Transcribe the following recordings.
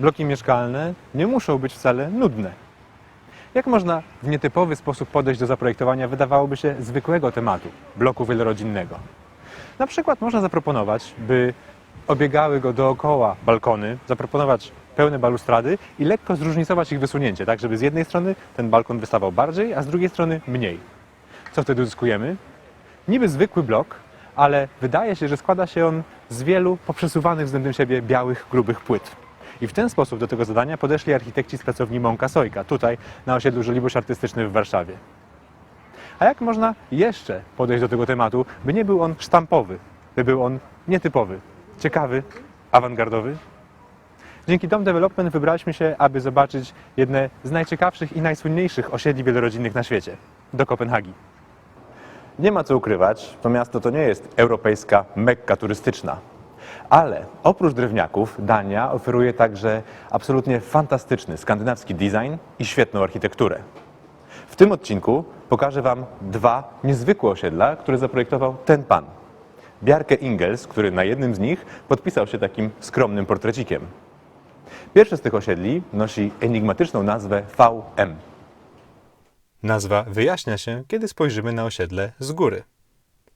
bloki mieszkalne nie muszą być wcale nudne. Jak można w nietypowy sposób podejść do zaprojektowania wydawałoby się zwykłego tematu bloku wielorodzinnego? Na przykład można zaproponować, by obiegały go dookoła balkony, zaproponować pełne balustrady i lekko zróżnicować ich wysunięcie, tak żeby z jednej strony ten balkon wystawał bardziej, a z drugiej strony mniej. Co wtedy uzyskujemy? Niby zwykły blok, ale wydaje się, że składa się on z wielu poprzesuwanych względem siebie białych, grubych płyt. I w ten sposób do tego zadania podeszli architekci z pracowni Mąka Sojka, tutaj na osiedlu Żoliborz Artystyczny w Warszawie. A jak można jeszcze podejść do tego tematu, by nie był on sztampowy, by był on nietypowy, ciekawy, awangardowy? Dzięki Dom Development wybraliśmy się, aby zobaczyć jedne z najciekawszych i najsłynniejszych osiedli wielorodzinnych na świecie do Kopenhagi. Nie ma co ukrywać, to miasto to nie jest europejska mekka turystyczna. Ale oprócz drewniaków Dania oferuje także absolutnie fantastyczny skandynawski design i świetną architekturę. W tym odcinku pokażę Wam dwa niezwykłe osiedla, które zaprojektował ten pan. Bjarke Ingels, który na jednym z nich podpisał się takim skromnym portrecikiem. Pierwsze z tych osiedli nosi enigmatyczną nazwę VM. Nazwa wyjaśnia się, kiedy spojrzymy na osiedle z góry.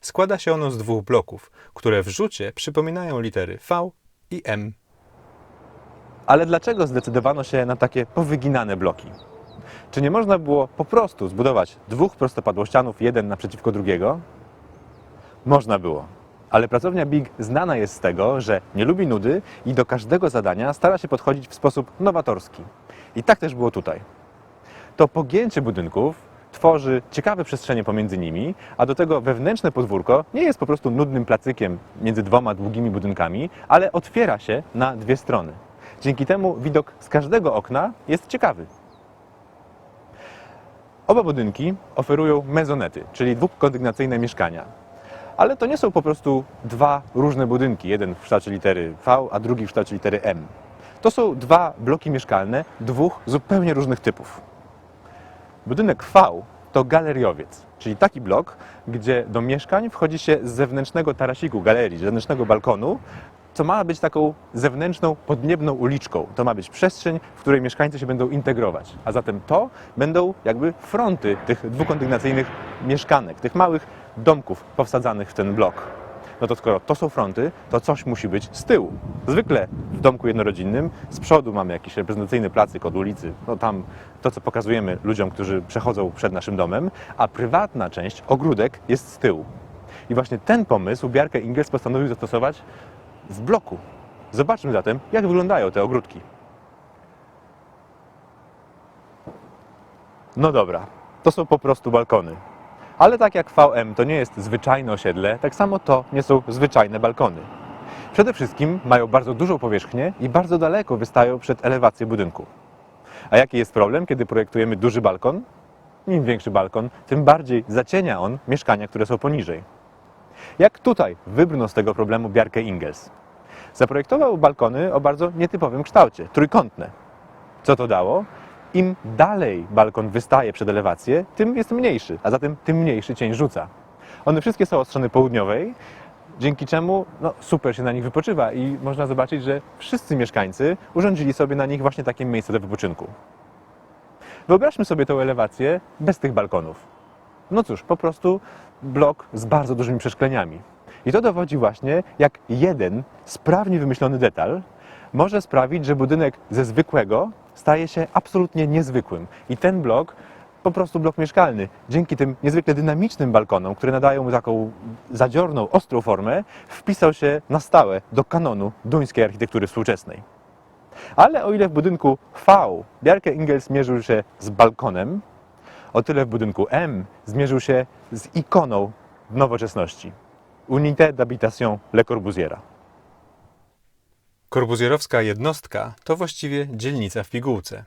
Składa się ono z dwóch bloków, które w rzucie przypominają litery V i M. Ale dlaczego zdecydowano się na takie powyginane bloki? Czy nie można było po prostu zbudować dwóch prostopadłościanów jeden naprzeciwko drugiego? Można było. Ale pracownia BIG znana jest z tego, że nie lubi nudy i do każdego zadania stara się podchodzić w sposób nowatorski. I tak też było tutaj. To pogięcie budynków tworzy ciekawe przestrzenie pomiędzy nimi, a do tego wewnętrzne podwórko nie jest po prostu nudnym placykiem między dwoma długimi budynkami, ale otwiera się na dwie strony. Dzięki temu widok z każdego okna jest ciekawy. Oba budynki oferują mezonety, czyli dwukondygnacyjne mieszkania. Ale to nie są po prostu dwa różne budynki, jeden w kształcie litery V, a drugi w kształcie litery M. To są dwa bloki mieszkalne dwóch zupełnie różnych typów. Budynek V to galeriowiec, czyli taki blok, gdzie do mieszkań wchodzi się z zewnętrznego tarasiku galerii, z zewnętrznego balkonu, co ma być taką zewnętrzną, podniebną uliczką. To ma być przestrzeń, w której mieszkańcy się będą integrować. A zatem to będą jakby fronty tych dwukondygnacyjnych mieszkanek, tych małych domków powsadzanych w ten blok. No to skoro to są fronty, to coś musi być z tyłu. Zwykle w domku jednorodzinnym z przodu mamy jakiś reprezentacyjny placyk od ulicy, no tam to, co pokazujemy ludziom, którzy przechodzą przed naszym domem, a prywatna część, ogródek, jest z tyłu. I właśnie ten pomysł Bjarke Ingels postanowił zastosować w bloku. Zobaczmy zatem, jak wyglądają te ogródki. No dobra, to są po prostu balkony. Ale tak jak VM to nie jest zwyczajne osiedle, tak samo to nie są zwyczajne balkony. Przede wszystkim mają bardzo dużą powierzchnię i bardzo daleko wystają przed elewację budynku. A jaki jest problem, kiedy projektujemy duży balkon? Im większy balkon, tym bardziej zacienia on mieszkania, które są poniżej. Jak tutaj wybrnął z tego problemu Bjarke Ingels? Zaprojektował balkony o bardzo nietypowym kształcie, trójkątne. Co to dało? Im dalej balkon wystaje przed elewację, tym jest mniejszy, a zatem tym mniejszy cień rzuca. One wszystkie są od strony południowej, dzięki czemu no, super się na nich wypoczywa i można zobaczyć, że wszyscy mieszkańcy urządzili sobie na nich właśnie takie miejsce do wypoczynku. Wyobraźmy sobie tę elewację bez tych balkonów. No cóż, po prostu blok z bardzo dużymi przeszkleniami. I to dowodzi właśnie, jak jeden sprawnie wymyślony detal może sprawić, że budynek ze zwykłego staje się absolutnie niezwykłym. I ten blok, po prostu blok mieszkalny, dzięki tym niezwykle dynamicznym balkonom, które nadają mu taką zadziorną, ostrą formę, wpisał się na stałe do kanonu duńskiej architektury współczesnej. Ale o ile w budynku V Bjarke Ingels mierzył się z balkonem, o tyle w budynku M zmierzył się z ikoną nowoczesności. Unité d'habitation Le Corbusiera. Korbuzierowska jednostka to właściwie dzielnica w pigułce.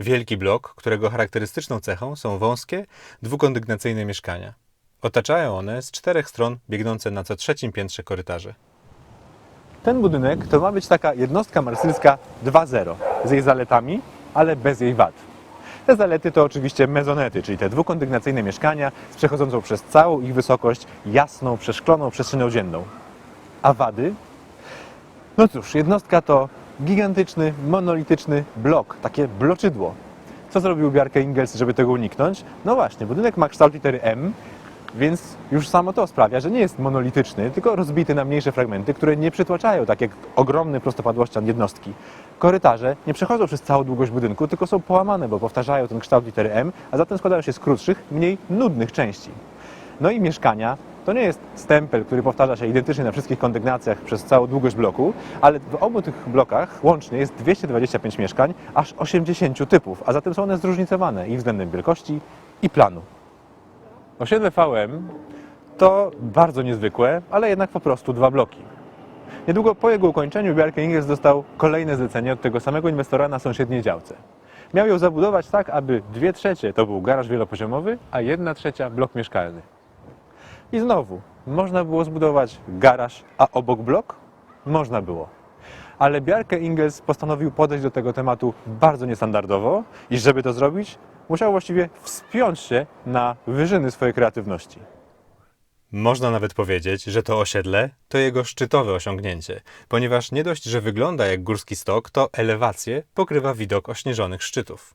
Wielki blok, którego charakterystyczną cechą są wąskie, dwukondygnacyjne mieszkania. Otaczają one z czterech stron biegnące na co trzecim piętrze korytarze. Ten budynek to ma być taka jednostka marsylska 2.0 z jej zaletami, ale bez jej wad. Te zalety to oczywiście mezonety, czyli te dwukondygnacyjne mieszkania z przechodzącą przez całą ich wysokość jasną, przeszkloną przestrzenią dzienną. A wady? No cóż, jednostka to gigantyczny, monolityczny blok, takie bloczydło. Co zrobił Bjarke Ingels, żeby tego uniknąć? No właśnie, budynek ma kształt litery M, więc już samo to sprawia, że nie jest monolityczny, tylko rozbity na mniejsze fragmenty, które nie przytłaczają tak jak ogromny prostopadłościan jednostki. Korytarze nie przechodzą przez całą długość budynku, tylko są połamane, bo powtarzają ten kształt litery M, a zatem składają się z krótszych, mniej nudnych części. No i mieszkania to nie jest stempel, który powtarza się identycznie na wszystkich kondygnacjach przez całą długość bloku, ale w obu tych blokach łącznie jest 225 mieszkań, aż 80 typów, a zatem są one zróżnicowane i względem wielkości i planu. Osiedle VM to bardzo niezwykłe, ale jednak po prostu dwa bloki. Niedługo po jego ukończeniu Bjarke Ingels dostał kolejne zlecenie od tego samego inwestora na sąsiedniej działce. Miał ją zabudować tak, aby dwie trzecie to był garaż wielopoziomowy, a jedna trzecia blok mieszkalny. I znowu, można było zbudować garaż, a obok blok? Można było. Ale Bjarke Ingels postanowił podejść do tego tematu bardzo niestandardowo i żeby to zrobić, musiał właściwie wspiąć się na wyżyny swojej kreatywności. Można nawet powiedzieć, że to osiedle to jego szczytowe osiągnięcie, ponieważ nie dość, że wygląda jak górski stok, to elewację pokrywa widok ośnieżonych szczytów.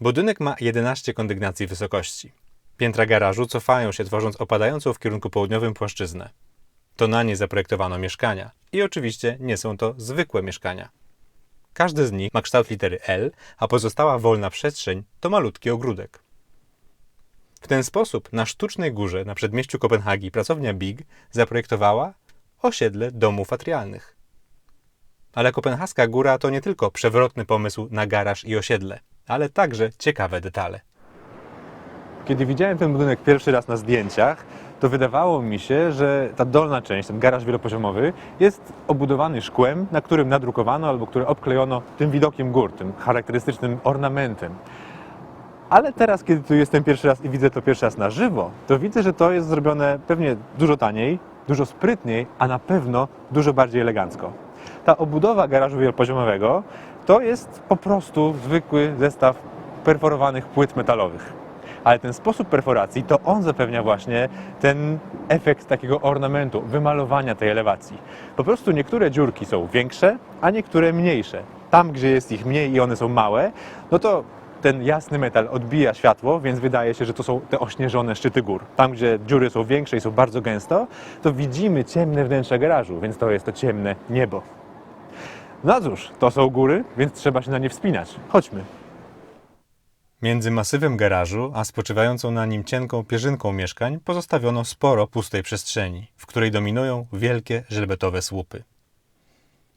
Budynek ma 11 kondygnacji wysokości. Piętra garażu cofają się, tworząc opadającą w kierunku południowym płaszczyznę. To na niej zaprojektowano mieszkania. I oczywiście nie są to zwykłe mieszkania. Każdy z nich ma kształt litery L, a pozostała wolna przestrzeń to malutki ogródek. W ten sposób na sztucznej górze na przedmieściu Kopenhagi pracownia BIG zaprojektowała osiedle domów atrialnych. Ale kopenhaska góra to nie tylko przewrotny pomysł na garaż i osiedle, ale także ciekawe detale. Kiedy widziałem ten budynek pierwszy raz na zdjęciach, to wydawało mi się, że ta dolna część, ten garaż wielopoziomowy, jest obudowany szkłem, na którym nadrukowano albo które obklejono tym widokiem gór, tym charakterystycznym ornamentem. Ale teraz, kiedy tu jestem pierwszy raz i widzę to pierwszy raz na żywo, to widzę, że to jest zrobione pewnie dużo taniej, dużo sprytniej, a na pewno dużo bardziej elegancko. Ta obudowa garażu wielopoziomowego to jest po prostu zwykły zestaw perforowanych płyt metalowych. Ale ten sposób perforacji, to on zapewnia właśnie ten efekt takiego ornamentu, wymalowania tej elewacji. Po prostu niektóre dziurki są większe, a niektóre mniejsze. Tam, gdzie jest ich mniej i one są małe, no to ten jasny metal odbija światło, więc wydaje się, że to są te ośnieżone szczyty gór. Tam, gdzie dziury są większe i są bardzo gęsto, to widzimy ciemne wnętrze garażu, więc to jest to ciemne niebo. No cóż, to są góry, więc trzeba się na nie wspinać. Chodźmy. Między masywem garażu, a spoczywającą na nim cienką pierzynką mieszkań pozostawiono sporo pustej przestrzeni, w której dominują wielkie żelbetowe słupy.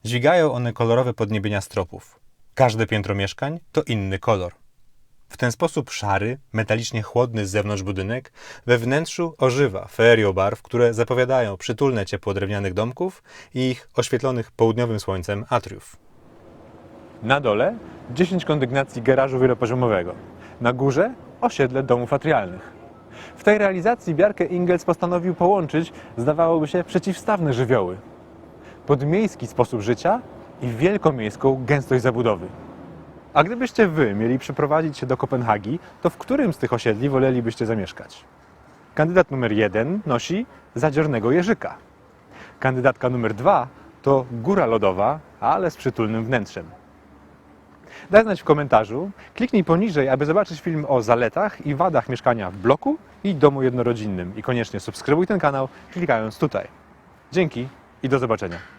Dźwigają one kolorowe podniebienia stropów. Każde piętro mieszkań to inny kolor. W ten sposób szary, metalicznie chłodny z zewnątrz budynek we wnętrzu ożywa ferią barw, które zapowiadają przytulne ciepło drewnianych domków i ich oświetlonych południowym słońcem atriów. Na dole 10 kondygnacji garażu wielopoziomowego. Na górze osiedle domów atrialnych. W tej realizacji Bjarke Ingels postanowił połączyć, zdawałoby się, przeciwstawne żywioły. Podmiejski sposób życia i wielkomiejską gęstość zabudowy. A gdybyście wy mieli przeprowadzić się do Kopenhagi, to w którym z tych osiedli wolelibyście zamieszkać? Kandydat numer jeden nosi zadziornego jeżyka. Kandydatka numer dwa to góra lodowa, ale z przytulnym wnętrzem. Daj znać w komentarzu, kliknij poniżej, aby zobaczyć film o zaletach i wadach mieszkania w bloku i domu jednorodzinnym. I koniecznie subskrybuj ten kanał, klikając tutaj. Dzięki i do zobaczenia.